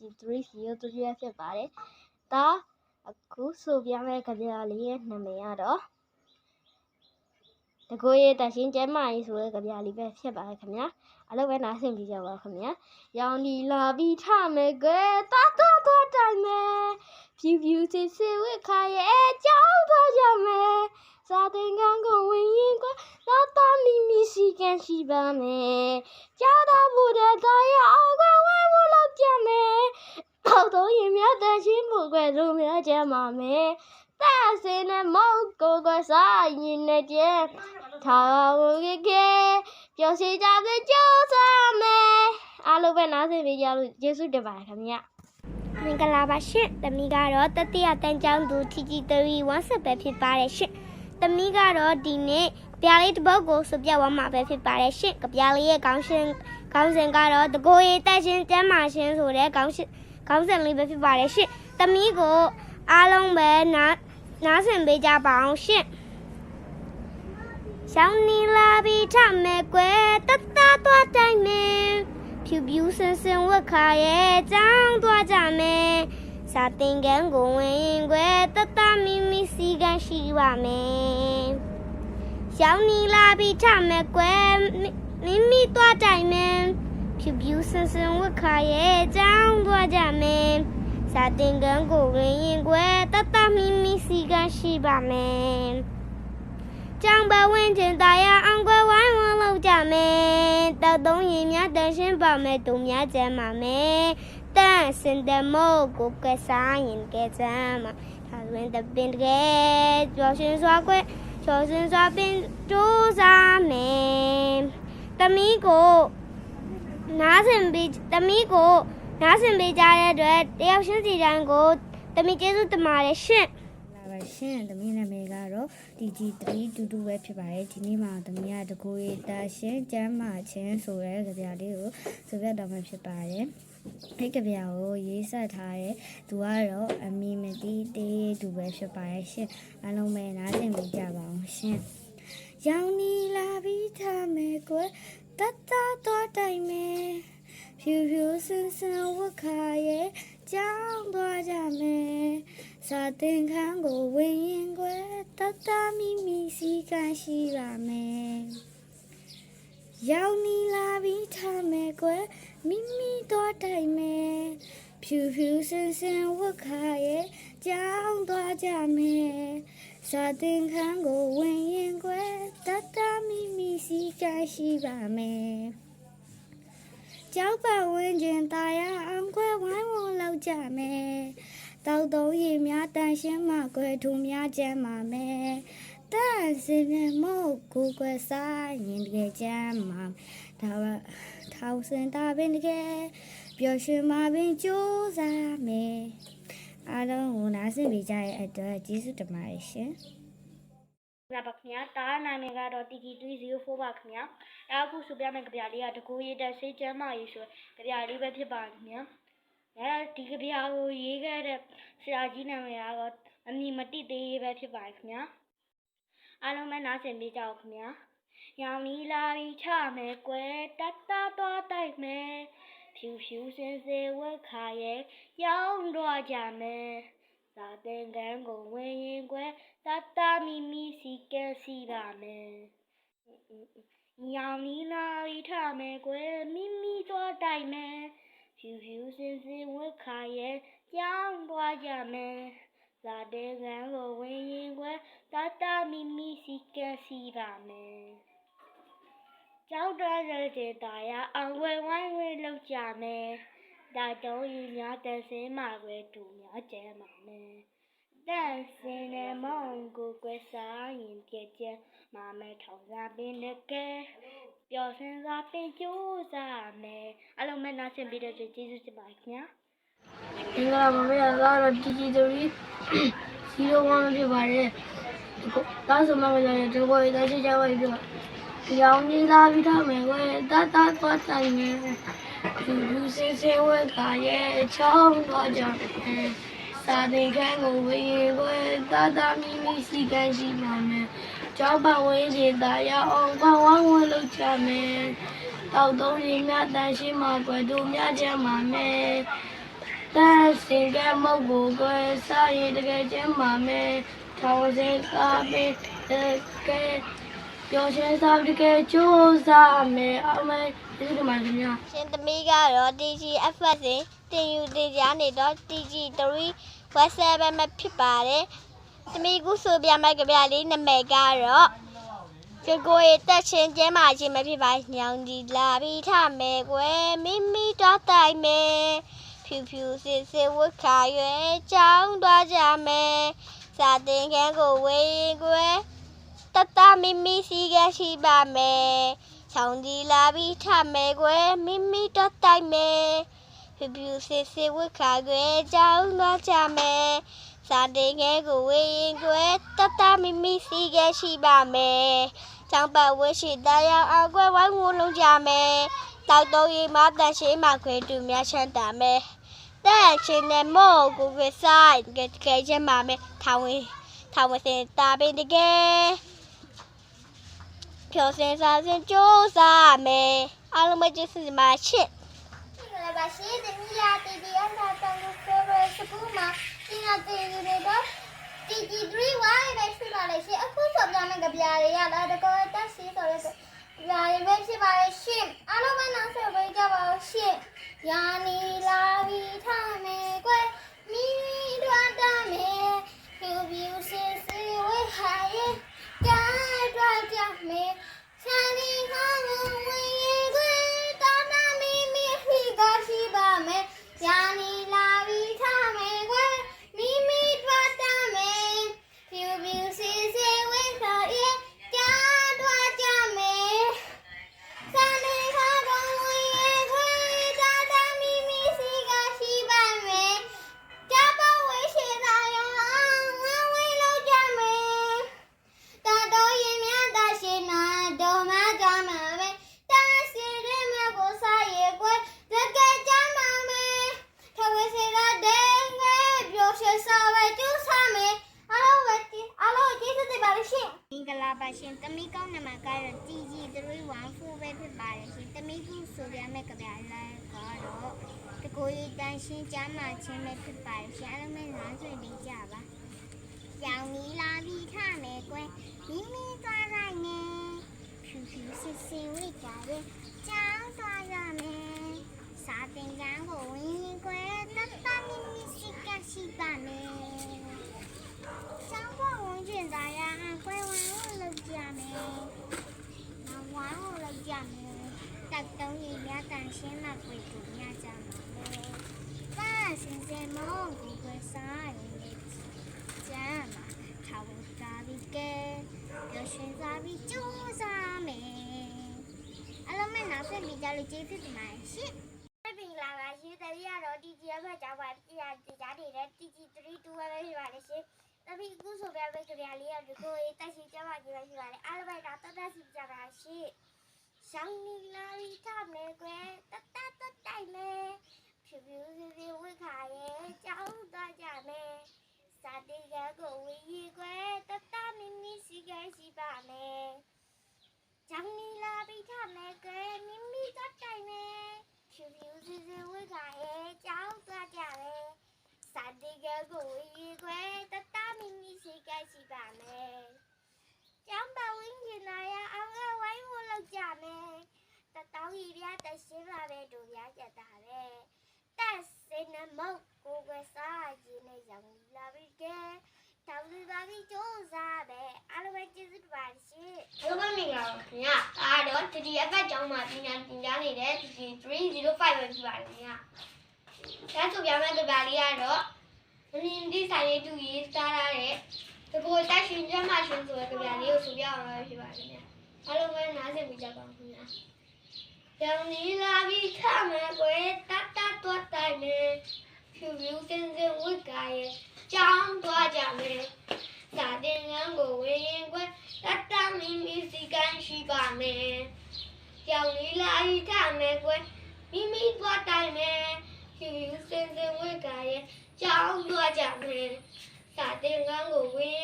TG303 ရဖြစ်ပါတယ်။ဒါအခုဆိုပြမယ့်ကြပြလေးရဲ့နာမည်ကတော့တကိုယ်ရဲ့တန်ရှင်းကျမ်းမာရေးဆိုတဲ့ကြပြလေးပဲဖြစ်ပါတယ်ခင်ဗျာ။အားလုံးပဲနားဆင်ကြကြပါခင်ဗျာ။ရောင်ဒီလာပြီးထမယ်ကွယ်တာတာတော့တိုင်မယ်ဖြူဖြူစစ်စစ်ဝစ်ခါရဲ့အကြောင်းတော့ကြမယ် စာသင်ခန်းကိုဝင်ရင်ကွယ်သာတာမီမီစီကန်ရှိပါမယ်ကြားတော်မူတဲ့သားရအောင်ကွယ်ဝဲဝလို့ကြမယ်အောက်တော့ရင်မြတ်တဲ့ချင်းမှုကွယ်တို့များကြမှာမယ်တာစင်းနဲ့မောက်ကိုကွယ်စားရင်နဲ့ကျဲထားဝကကေပျော်စီကြတဲ့ကြိုးစားမယ်အားလုံးပဲနားဆင်ပေးကြလို့ယေရှုတင်ပါတယ်ခင်ဗျာမင်္ဂလာပါရှင်။တမီးကတော့တတိယတန်းကျောင်းသူ TG3 1ဆက်ပဲဖြစ်ပါတယ်ရှင်။ တမီးကတော့ဒီနေ့ကြပြလေးတစ်ပုဒ်ကိုဆိုပြသွားမှာပဲဖြစ်ပါတယ်ရှင်။ကြပြလေးရဲ့ခေါင်းရှင်ခေါင်းစဉ်ကတော့တကိုယ်ရေးတက်ရှင်ကျမ်းမာရှင်ဆိုတဲ့ခေါင်းရှင်ခေါင်းစဉ်လေးပဲဖြစ်ပါတယ်ရှင်။တမီးကိုအားလုံးပဲနားနားဆင်ပေးကြပါအောင်ရှင်။ရှောင်းနီလာပြီးထမယ်ကွယ်တတ်တာတော့တိုင်းမယ်ဖြူဖြူဆင်ဆင်ဝက်ခါရဲ့ကြောင်းသွားကြမယ် စာသင်ခန်းကိုဝင်ရင်ွယ်တတမီမီစီကန်းရှိပါမယ်။ရောင်နီလာပြီးထမယ်ကွယ်မိမိသွားတိုင်မယ်။ဖြူဖြူဆန်းဆန်းဝတ်ခါရဲ့ကြောင်းသွားကြမယ်။စာသင်ခန်းကိုဝင်ရင်ွယ်တတမီမီစီကန်းရှိပါမယ်။ကြောင်ပဝင်းကျင်သားရအောင်ကွယ်ဝိုင်းဝန်းလောက်ကြမယ်။တောက်သုံးရင်များတန်ရှင်းပါမယ်။သူများကျမ်းပါမယ်။ တန့်စင်တမို့ကိုကစားရင်ကဲစမ်းမှာသာတွင်တပင်တကယ်ကြော်ရှင်စွာကွယ်ကြော်ရှင်စွာပင်ဒိုးစားမယ်တမီးကိုနားဆင်ပြီးတမီးကိုနားဆင်ပေးကြတဲ့အတွက်တယောက်ချင်းစီတိုင်းကိုတမီးကျေးဇူးတင်ပါတယ်ရှင့်လာပါရှင်သမီးနာမည်ကတော့ DG3 တူတူပဲဖြစ်ပါတယ်ဒီနေ့မှာသမီးကတကူရီတာရှင်ကျမ်းမာချင်းဆိုတဲ့ကြပြလေးကိုဆိုပြတော့မှာဖြစ်ပါတယ် အဲ့ကြပြကိုရေးဆက်ထားတဲ့သူကတော့အမီမတီတေးတူပဲဖြစ်ပါတယ်ရှင်အားလုံးပဲနားဆင်ပေးကြပါအောင်ရှင်ရောင်နီလာပြီးထားမယ်ကွယ်တတ်တာတော့တိုင်မယ်ဖြူဖြူဆန်းဆန်းဝတ်ခါရဲ့ကြောင်းသွားကြမယ်စာသင်ခန်းကိုဝင်ရင်ကွယ်တတ်တာမိမိစီကရှိပါမယ်။ရောင်နီလာပြီးထားမယ်ကွယ် Mimi 美，飘飘 taimi, piu piu sese 个，大大咪咪是 jau ang tua 阳安块玩我老家美，到东一面担心 wengeng 但是呢 tata mimi si ဝထောက်စင်တာပင်တကယ်ပျော်ရွှင်မှာပင်ကြိုးစားမယ်အားလုံးကိုနားဆင်ပေးကြတဲ့အတွက်ကျေးဇူးတင်ပါတယ်ရှင်လာပါခင်ဗျာတားနာမည်ကတော့ TT304 ပါခင်ဗျာအဲအခုဆိုပြမယ့်ကြပြလေးကတကူရေးတဲ့စိတ်ကျမ်းမာရေးဆိုကြပြလေးပဲဖြစ်ပါခင်ဗျာအဲဒီကြပြကိုရေးခဲ့တဲ့ဆရာကြီးနာမည်ကတော့အမီမတိသေးရေးပဲဖြစ်ပါခင်ဗျာအားလုံးပဲနားဆင်ပေးကြအောင်ခင်ဗျာ ရောင်နီလာပြီးချမယ်ကွယ်တတ်တာတော့တိုက်မယ်ဖြူဖြူစင်စေဝက်ခါရဲ့ရောင်းတော့ကြမယ်သာတဲ့ကန်းကိုဝင်ရင်ကွယ်တတမီမီစီကဲစီပါမယ်။ညောင်နီလာရီထမယ်ကွယ်မိမိတော့တိုင်မယ်။ဖြူဖြူစင်စင်ဝက်ခါရဲ့ကြောင်းသွားကြမယ်။လာတဲ့ကန်းကိုဝင်ရင်ကွယ်တတမီမီစီကဲစီပါမယ်။ ကြောက်တော့တဲ့တာရအောင်ဝဲဝိုင်းဝဲလောက်ကြမယ်။ဒါတော့ရင်များတန်စင်းမှာပဲတူများကျဲမှာမယ်။တန့်စင်တဲ့မောင်ကိုကွယ်စားရင်ပြည့်ကျဲမမဲထောင်စားပင်တကယ်ပျော်စင်စားပင်ကြိုးစားမယ်အလုံးမဲ့နာဆင်ပြီးတော့ကျေးဇူးတင်ပါတယ်ခင်ဗျာမင်္ဂလာပါဗျာဒါကတော့ TG3 01ဖြစ်ပါတယ်ဒါဆိုမှမကြတဲ့ဒီဘောရတဲ့ချေချဝိုင်းပြော ရောင်နေလာပြီးတော့မယ်ဝဲတတ်တတ်သွားတိုင်မယ်သူလူစင်စင်ဝဲခါရဲ့ချောင်းသွားကြမယ်စာသင်ခန်းကိုဝေးဝဲတတ်တမီမီစီကန်းရှိပါမယ်ကျောင်းပါဝင်းစီတာရအောင်ဘဝဝန်းလောက်ချမယ်တောက်သုံးရင်များတန်ရှင်းမှာကွယ်တို့များချမ်းပါမယ်တန်းစင်ကဲမုတ်ကိုကွယ်စားရင်တကယ်ချင်းမာမယ်ထောင်စင်ကားပေးတကယ် ပြောချင်စားတကယ်ကြိုးစားမယ်အမေဒီလိုမှခင်ဗျာရှင်သမီးကတော့ TGFS စဉ်တင်ယူတင်ကြားနေတော့ TG3 WhatsApp မှာဖြစ်ပါတယ်။သမီးကုဆိုပြမဲ့ကြပြလေးနာမည်ကတော့ကြကိုရတက်ချင်းကျဲမှာချင်းမဖြစ်ပါညောင်ဒီလာပြီးထမယ်ကွယ်မိမိတော့တိုင်မယ်ဖြူဖြူစစ်စစ်ဝတ်ခါရွယ်ကြောင်းသွားကြမယ်စာတင်ခန်းကိုဝေးရင်ကွယ် တတမိမိစီကရှိပါမယ်ချောင်းဒီလာပြီးထမယ်ကွယ်မိမိတော့တိုက်မယ်ဖြူဖြူစစ်စစ်ဝတ်ခါကွယ်ကြောင်းသွားကြမယ်စာတင်ငယ်ကိုဝေးရင်ကွယ်တတမိမိစီကရှိပါမယ်ချောင်းပတ်ဝတ်ရှိတရားအောင်ကွယ်ဝိုင်းဝန်းလုံးကြမယ်တောက်တော့ရီမတန်ရှိမှခွေတူများချမ်းသာမယ်တဲ့ချင်းနဲ့မို့ကိုကဆိုင်ကဲကဲချင်းပါမယ်ထောင်ဝင်ထောင်ဝင်စင်တာပင်တကယ် ဖြောစင်စားစင်ကြိုးစားမယ်အားလုံးပဲကျေးဇူးပါရှင့်ဒီကနေ့ပါရှင့်ဒီမီယာတီဒီအန်တာတန်ကိုဖေရစကူမှာဒီနာတီဒီတွေတော့တီတီ3ဝိုင်းနဲ့ရှိပါလေရှင့်အခုဆိုပြမယ်ကြပြာတွေရတာတကောတက်စီဆိုရဲဆိုပြာတွေပဲဖြစ်ပါလေရှင့်အားလုံးပဲနောက်ဆက်ပေးကြပါဦးရှင့်ယာနီ ရှင်တမိကောင်းနံပါတ်ကတော့ TG314 ပဲဖြစ်ပါတယ်ရှင်တမိခုဆိုပြမဲ့ကြပြလဲကတော့တကိုယ်ရေးတန်းရှင်းကျမ်းမာခြင်းပဲဖြစ်ပါတယ်ရှင်အားလုံးပဲနားဆွေပေးကြပါရောင်နီလာပြီးထမယ်ကွယ်မိမိသွားလိုက်မယ်ဖြူဖြူစစ်စစ်ဝိတ်ကြရဲ့ကြောင်းသွားရမယ်စာတင်ကန်းကိုဝင်ရင်ကွယ်တတ်တမိမိစိတ်ကရှိပါမယ်ကျောင်းပေါ်ဝင်ကျင်သားရအကွဲဝမ်းကိုလောက်ကြမယ်။မ ဝမ်းကိုလောက်ကြမယ်။တက်တုံးကြီးမြတ်တန်ရှင်းမှပွေတူမြတ်ကြမှာလေ။ပါစင်စင်မောင်းကိုပဲစားရင်လေ။ကျမ်းမှာထောက်ဝင်စားပြီးကဲပျော်ရွှင်စားပြီးကြိုးစားမယ်။အလုံးမဲ့နောက်ဆက်ပြီးကြလို့ကျေးဇူးတင်ပါတယ်ရှင်။ပင်လာပါရှင်တတိယတော့ TGF ကြောင့်ပါတရားတရားနေတဲ့ TG32 ပဲဖြစ်ပါလေရှင် တပိအခုဆိုပြပဲကြပြလေးရဒီကိုရေးတက်ရှိကြပါကြပါရှိပါလေအားလုံးပဲတော့တတ်တတ်စီကြပါရှင်ရှောင်းနီလာရီထမယ်ကွယ်တတ်တတ်တတ်တိုင်မယ်ဖြူဖြူစီစီဝိခါရဲ့ကြောင်းသွားကြမယ်စာတေကကိုဝီရီကွယ်တတ်တမီမီစီကရှိပါမယ်ကြောင်နီလာပြီးထမယ်ကဲမိမိတတ်တိုင်မယ်ဖြူဖြူစီစီဝိခါရဲ့ကြောင်းသွားကြတယ်စာတေကကိုဝီရီကွယ်တတမိမိစီကရှိပါမယ် ကျောင်းပဝင်းကျင်လာရအောင်ကဝိုင်းဝလောက်ကြမယ်တတောင်းကြီးပြတရှင်းလာတဲ့တို့ပြကြတာပဲတက်စင်နမုတ်ကိုကစားခြင်းနဲ့ရောင်နီလာပြီးကဲတောင်းစီပါပြီးကြိုးစားပဲအားလုံးပဲကျေးဇူးတင်ပါတယ်ရှင်ဘုရားမင်္ဂလာပါခင်ဗျာဒါတော့ TTF အကြောင်းမှာပညာသင်ကြားနေတဲ့ TT305 ပဲဖြစ်ပါတယ်ခင်ဗျာဒါဆိုပြမယ့်ကြပြလေးကတော့မင်းဒီဆိုင်ရေးတူရေးစားရတဲ့ တကိုယ်တက်ရှင်ကျမ်းမာရှင်ဆိုတဲ့ကြပြလေးကိုဆိုပြအောင်ပဲဖြစ်ပါတယ်ခင်ဗျာအားလုံးပဲနားဆင်ပြီးကြပါဦးခင်ဗျာကြောင်နီလာပြီးထမယ်ကွယ်တတ်တတ်တော့တိုင်မယ်ဖြူဖြူစင်စင်ဝိကရဲ့ကြောင်းသွားကြမယ်စာတင်ငန်းကိုဝင်ရင်ကွယ်တတ်တမီမီစီကန်ရှိပါမယ်။ကြောင်လေးလာဤထမယ်ကွယ်မိမိသွားတိုင်မယ်။ဖြူဖြူစင်စင်ဝိကရဲ့ကြောင်းသွားကြမယ်။စာတင်ငန်းကိုဝင်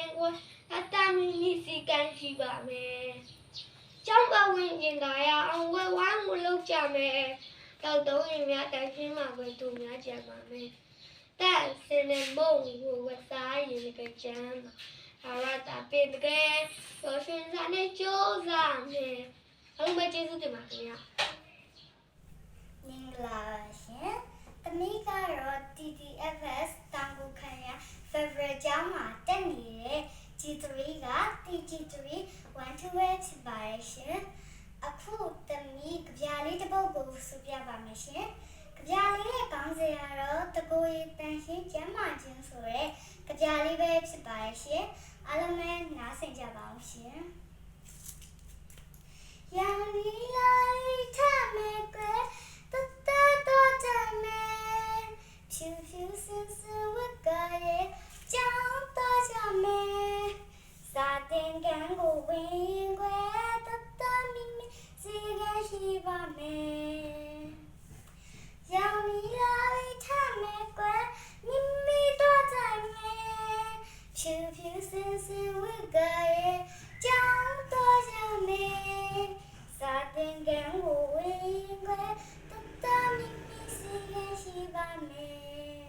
အတမီလီစီကံရှိပါမယ်။ကျောင်းပတ်ဝန်းကျင်သာရအောင်ဝဲဝိုင်းကိုလုပ်ကြမယ်။တောက်တုံးရင်များတိုင်းချင်းမှာပဲသူများကြံပါမယ်။တက်စင်နေမုံကိုဝစားရင်လည်းကြံပါ။ဟာရတာပင်တကယ်ဆိုရှင်စားနဲ့ကြိုးစားမယ်။အားလုံးပဲကျေးဇူးတင်ပါခင်ဗျာ။မင်္ဂလာပါရှင်။တမိကတော့ TTFS တန်ကိုခံရ favorite ကျောင်းမှာ G3 က TG3 1-2ပဲဖြစ်ပါတယ်ရှင်။အခုတမီးကြပြလေးတစ်ပုဒ်ကိုဆိုပြပါမယ်ရှင်။ကြပြလေးရဲ့ကောင်းစရာတော့တကိုယ်ရေးတန်ရှင်းကျမ်းမာခြင်းဆိုရဲကြပြလေးပဲဖြစ်ပါတယ်ရှင်။အားလုံးပဲနားဆင်ကြပါအောင်ရှင်။ယာလီလာလီထမဲ မယ်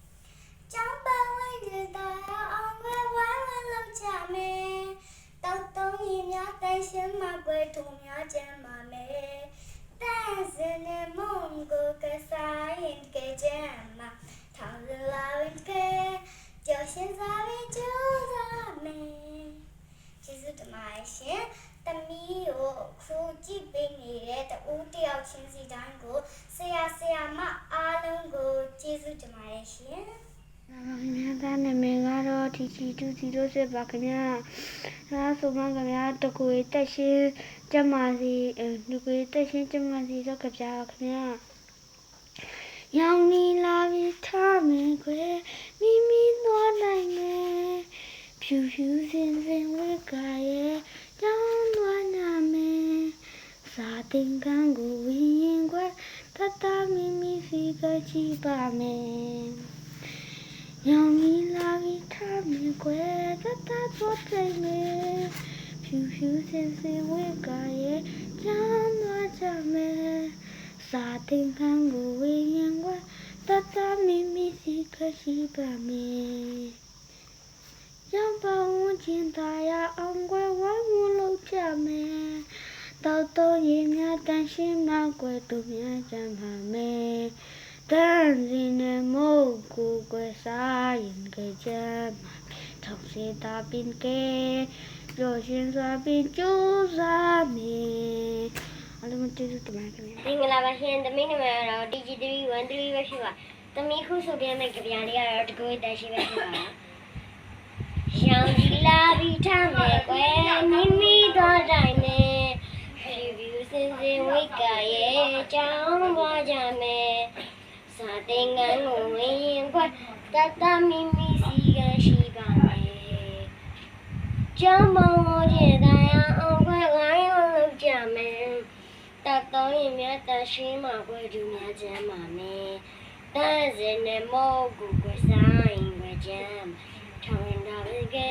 ။ကျောင်းပဝိုင်းတဲ့တော်အောင်ဝဲဝမ်းဝမ်းလောက်ကြမယ်။တောက်တုံးရင်များတိုင်ရှင်မှာပွဲထုံများကျမ်းပါမယ်။တန်စင်နဲ့မုံကိုကစားရင်ကြကြမ်းမှာထောင်လာဝင်ကကြော်ရှင်စားပြီးကြိုးစားမယ်။ကျေးဇူးတင်ပါတယ်ရှင်။ တမီးကိုခူကြည့်ပေးနေတဲ့တူတယောက်ချင်းစီတိုင်းကိုဆရာဆရာမအားလုံးကိုကျေးဇူးတင်ပါတယ်ရှင်။မြန်သားနာမည်ကတော့ TG206 ပါခင်ဗျာ။ဒါဆိုမှခင်ဗျာတကူတက်ရှင်းကျမစီလူကြီးတက်ရှင်းကျမစီတော့ကြပြပါခင်ဗျာ။ရောင်နီလာပြီးထားမယ်ကွယ်မိမိသွားနိုင်မယ်ဖြူဖြူစင်စင်ဝဲကရဲ့ကြောင်းသွားနာမယ် စာတင်ကန်းကိုဝင်ရင်ကွယ်တတမိမိစီကကြည့်ပါမယ်ရောင်ကြီးလာပြီးထားမြင်ကွယ်တတတော့တိုင်မယ်ဖြူဖြူစင်စင်ဝဲကရဲ့ကျမ်းသွားကြမယ်စာတင်ခံကိုဝေရင်ကွယ်တ တမိမိစီကရှိပါမယ်ရောင်ပဝန်းကျင်သာရအောင်ကွယ်ဝမ်းဝလို့ကြမယ်တောက်တော့ရင်များတန်ရှင်းနောက်ကွယ်သူများကြမ်းပါမယ်တန်စင်နဲ့မုတ်ကိုကွယ်စားရင်ကြမ်းမှာထောက်စေတာပင်ကဲပြောရှင်စွာပင်ကြိုးစားမယ်အလုံးမကျေးဇူးတင်ပါတယ်ခင်ဗျာမင်္ဂလာပါရှင်သမီးနာမည်ကတော့ DG3 13 ပဲရှိပါသမီးခုဆိုပြမယ့်ကြပြလေးကတော့တကူတန်ရှိပဲဖြစ်ပါလားရောင်ကြီးလာပြီးထားမယ်ကွယ်မိမိတော့တိုင်းနဲ့ဖြူဖြူ စင်စင်ဝိတ်ကရဲ့ကြောင်းသွားကြမယ်စာတင်ငန်းကိုဝင်ရင်ကွယ်တတမိမိစီကရှိပါမယ်ကျမ်းမောင်လို့ရတဲ့အောင်ကွယ်လိုင်းလို့ကြမယ်တတ်တော့ရင်မြတ်တရှင်းမှာကွယ်သူများချမ်းပါနဲ့တန်းစင်နဲ့မောကူကွယ်ဆိုင်ကွယ်ချမ်းထောင်ရင်တော့ကဲ